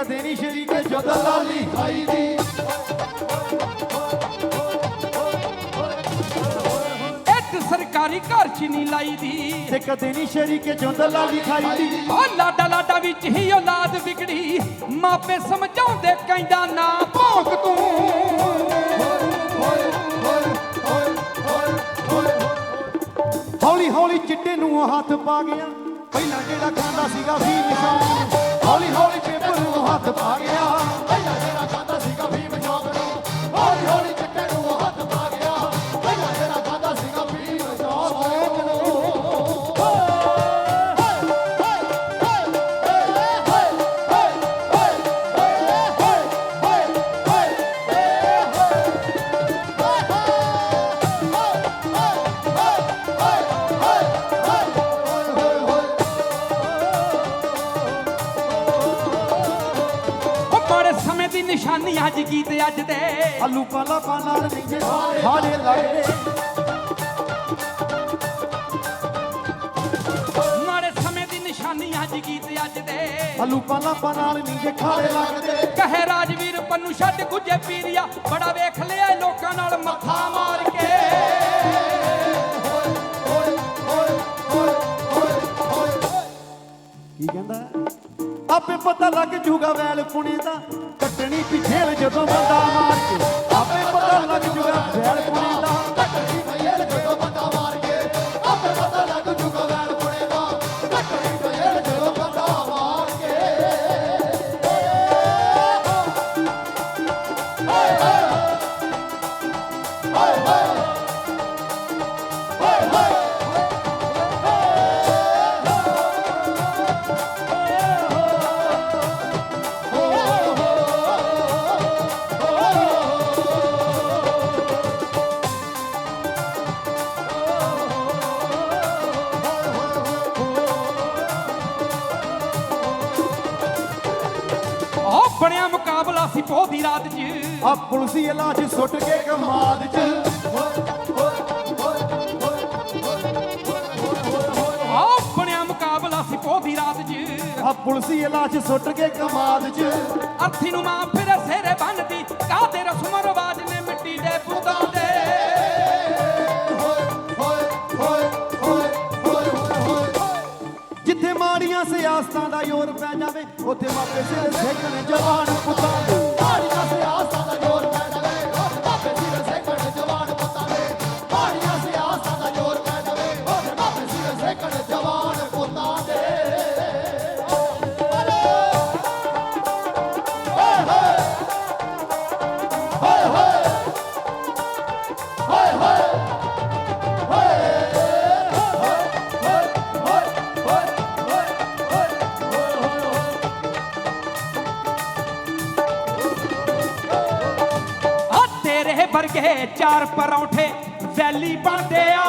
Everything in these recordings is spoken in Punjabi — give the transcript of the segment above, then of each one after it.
ਕਦੇ ਨਹੀਂ ਸ਼ਰੀਕ ਜਦੋਂ ਲਾਲੀ ਖਾਈ ਦੀ। ਸਰਕਾਰੀ ਘਰ ਚ ਨਹੀਂ ਲਾਈ ਦੀ। ਤੇ ਕਦੇ ਨਹੀਂ ਸ਼ਰੀਕ ਜਦੋਂ ਲਾਲੀ ਖਾਈ ਦੀ। ਉਹ ਲਾਡਾ ਲਾਡਾ ਵਿੱਚ ਹੀ ਔਲਾਦ ਵਿਗੜੀ। ਮਾਪੇ ਸਮਝਾਉਂਦੇ ਕਹਿੰਦਾ ਨਾ ਭੌਂਕ ਤੂੰ। ਹੌਲੀ ਹੌਲੀ ਚਿੱਟੇ ਨੂੰ ਹੱਥ ਪਾ ਗਿਆ। ਪਹਿਲਾਂ ਜਿਹੜਾ ਖਾਂਦਾ ਸੀਗਾ ਫੀਮ ਸ਼ੌਂਕ ਨੂੰ ਹੌਲੀ ਹੌਲੀ ਪੇਪਰ ਨੂੰ ਹੱਥ ਪਾ ਗਿਆ। ਦੀ ਨਿਸ਼ਾਨੀ ਅੱਜ ਗੀਤ ਅੱਜ ਦੇ ਆਲੂ ਪਾਲਾ ਪਾਲਾ ਜੇ ਹਾਲੇ ਲੱਗਦੇ ਮਾੜੇ ਸਮੇਂ ਦੀ ਨਿਸ਼ਾਨੀ ਅੱਜ ਗੀਤ ਅੱਜ ਦੇ ਆਲੂ ਪਾਲਾ ਪਾਲਾ ਨਹੀਂ ਜੇ ਖਾਲੇ ਲੱਗਦੇ। ਕਹੇ ਰਾਜਵੀਰ ਪੰਨੂ ਛੱਡ ਗੁੱਜੇ ਪੀਰੀਆ। ਬੜਾ ਵੇਖ ਲਿਆ ਲੋਕਾਂ ਨਾਲ ਮੱਥਾ ਮਾਰ ਕੇ। ਕੀ ਕਹਿੰਦਾ? ਆਪੇ ਪਤਾ ਲੱਗ ਜੂਗਾ ਵੈਲ ਪੁਣੇ ਦਾ। ਕੱਟਣੀ ਪਿਛੇਲ ਜਦੋਂ ਬੰਦਾ ਬਣਿਆ ਮੁਕਾਬਲਾ ਸੀ ਪੋਹ ਦੀ ਰਾਤ 'ਚ। ਆ ਪੁਲਸੀ ਇਲਾਜ ਸੁੱਟ ਕੇ ਕਮਾਦ ਚ। ਉਹ ਬਣਿਆ ਮੁਕਾਬਲਾ ਸੀ ਪੋਹ ਦੀ ਰਾਤ 'ਚ। ਆ ਪੁਲਸੀ ਇਲਾਜ ਸੁੱਟ ਕੇ ਕਮਾਦ ਚ। ਅਰਥੀ ਨੂੰ ਮਾਂ ਫਿਰ ਸਿਰੇ ਬੰਨਦੀ ਕਾਦੇ ਰਸਮ ਰਵਾਜ ਨੇ ਮਿੱਟੀ ਦੇ ਪੁੱਤਾਂ ਦੇ ਜਿੱਥੇ ਮਾੜੀਆਂ ਸਿਆਸਤਾਂ ਦਾ ਜ਼ੋਰ ਪੈ ਜਾਵੇ ਉੱਥੇ ਮਾਪੇ ਸਿਰ ਸੇਕਣ ਜਵਾਨ ਪੁੱਤਾਂ ਦੇ। ਤੇਰੇ ਵਰਗੇ ਚਾਰ ਪਰੌਂਠੇ ਵੈਲੀ ਬਣਦੇ ਆ।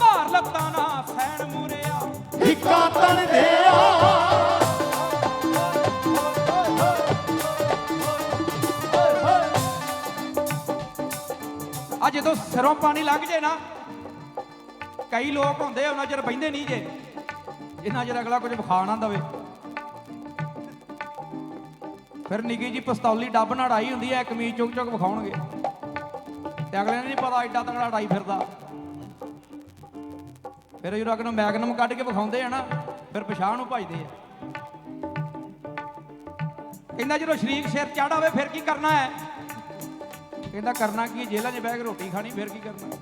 ਭਾਰ ਲੱਤਾਂ ਨਾ ਸੈਣ ਮੂਰਿਆ। ਹਿੱਕਾ ਤਨ ਆ। ਆ ਜਦੋਂ ਸਿਰੋਂ ਪਾਣੀ ਲੱਗ ਜੇ ਨਾ, ਕਈ ਲੋਕ ਹੁੰਦੇ ਉਹਨਾਂ ਚਿਰ ਬਹਿੰਦੇ ਨਹੀਂ ਜੇ। ਇਹਨਾਂ ਚਿਰ ਅਗਲਾ ਕੁਝ ਵਿਖਾ ਨਾ ਦਵੇ। ਫਿਰ ਨਿੱਕੀ ਜੀ ਪਿਸਤੌਲੀ ਡੱਬ ਨਾਲ ਅੜਾਈ ਹੁੰਦੀ ਐ ਕਮੀਜ਼ ਚੁੱਕ ਚੁੱਕ ਵਿਖਾਉਣਗੇ। ਤੇ ਅਗਲੇ ਨੂੰ ਨਹੀਂ ਪਤਾ ਐਡਾ ਤਗੜਾ ਅੜਾਈ ਫਿਰਦਾ। ਫਿਰ ਜਦੋਂ ਅਗਲੇ ਨੂੰ ਮੈਗਨਮ ਕੱਢ ਕੇ ਵਿਖਾਉਂਦੇ ਆ ਨਾ, ਫਿਰ ਪਛਾਣ ਨੂੰ ਭਜਦੇ ਆ। ਕਹਿੰਦਾ ਜਦੋਂ ਸ਼ਰੀਕ ਸਿਰ ਚੜਾਵੇ ਫਿਰ ਕੀ ਕਰਨਾ ਹੈ? ਕਹਿੰਦਾ ਕਰਨਾ ਕੀ ਜੇਲ੍ਹਾਂ 'ਚ ਬਹਿ ਕੇ ਰੋਟੀ ਖਾਣੀ, ਫਿਰ ਕੀ ਕਰਨਾ?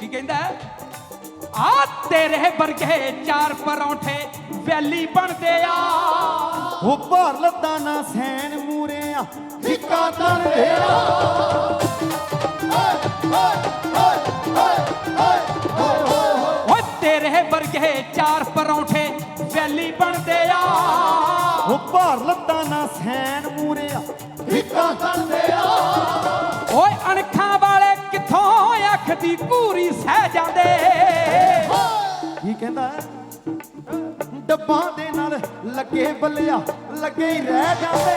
ਕੀ ਕਹਿੰਦਾ ਆ ਤੇਰੇ ਵਰਗੇ ਚਾਰ ਪਰੌਂਠੇ ਵੈਲੀ ਬਣਦੇ ਆ। ਉਹ ਭਾਰ ਲੱਤਾਂ ਨਾ ਸੈਨ ਤਨ ਦੇ ਆ ਓ ਤੇਰੇ ਵਰਗੇ ਚਾਰ ਪਰੌਂਠੇ ਵੈਲੀ ਬਣਦੇ ਆ। ਉਹ ਭਾਰ ਲੱਤਾਂ ਨਾ ਸੈਨ ਮੂਰਿਆ ਹਿੱਕਾ ਤਨ ਦੇ ਆ ਓਏ ਅਣਖਾਂ ਵਾਲੇ ਕਿੱਥੋਂ ਅੱਖ ਦੀ ਪੂਰੀ ਸਹਿ ਜਾਂਦੇ? ਕੀ ਕਹਿੰਦਾ? ਡੱਬਾਂ ਦੇ ਨਾਲ ਲੱਗੇ ਬੱਲਿਆ। ਲੱਗੇ ਹੀ ਰਹਿ ਜਾਂਦੇ।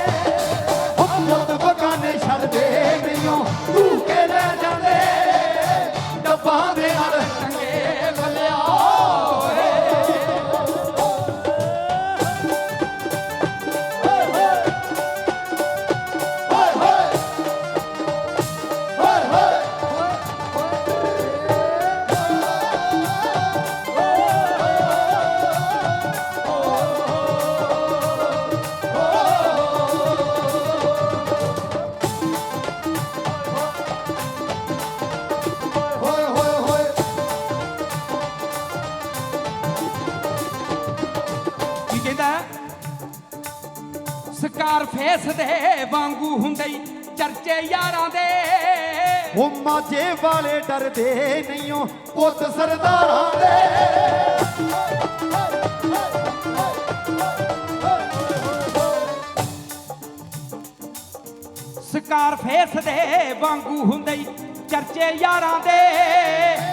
ਉਹ ਪੁੱਤ ਬਗਾਨੇ ਛੱਡਦੇ ਨਹੀਂ ਤੂੰ ਕੇ ਰਹਿ ਜਾਂਦੇ। ਡੱਬਾਂ ਦੇ ਨਾਲ ਸਕਾਰ ਫੇਸ ਦੇ ਵਾਂਗੂ ਹੁੰਦੇ ਚਰਚੇ ਯਾਰਾਂ ਦੇ। ਉਹ ਮਾਝੇ ਵਾਲੇ ਡਰਦੇ ਨਹੀਂਓ ਪੁੱਤ ਸਰਦਾਰਾਂ ਦੇ। ਸਕਾਰ ਫੇਸ ਦੇ ਵਾਂਗੂ ਹੁੰਦੇ ਚਰਚੇ ਯਾਰਾਂ ਦੇ।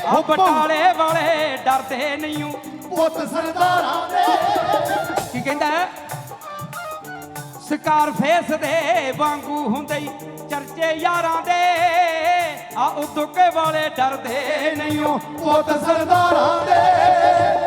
ਆ ਬਟਾਲੇ ਵਾਲੇ ਡਰਦੇ ਨਹੀਂਓ ਪੁੱਤ ਸਰਦਾਰਾਂ ਦੇ। ਕੀ ਕਹਿੰਦਾ? ਹੈ? ਸਕਾਰ ਫੇਸ ਦੇ ਵਾਂਗੂ ਹੁੰਦੇ ਚਰਚੇ ਯਾਰਾਂ ਦੇ। ਆ ਉਦੋਕੇ ਵਾਲੇ ਡਰਦੇ ਨਹੀਂ ਉਹ ਤਾਂ ਸਰਦਾਰਾਂ ਦੇ।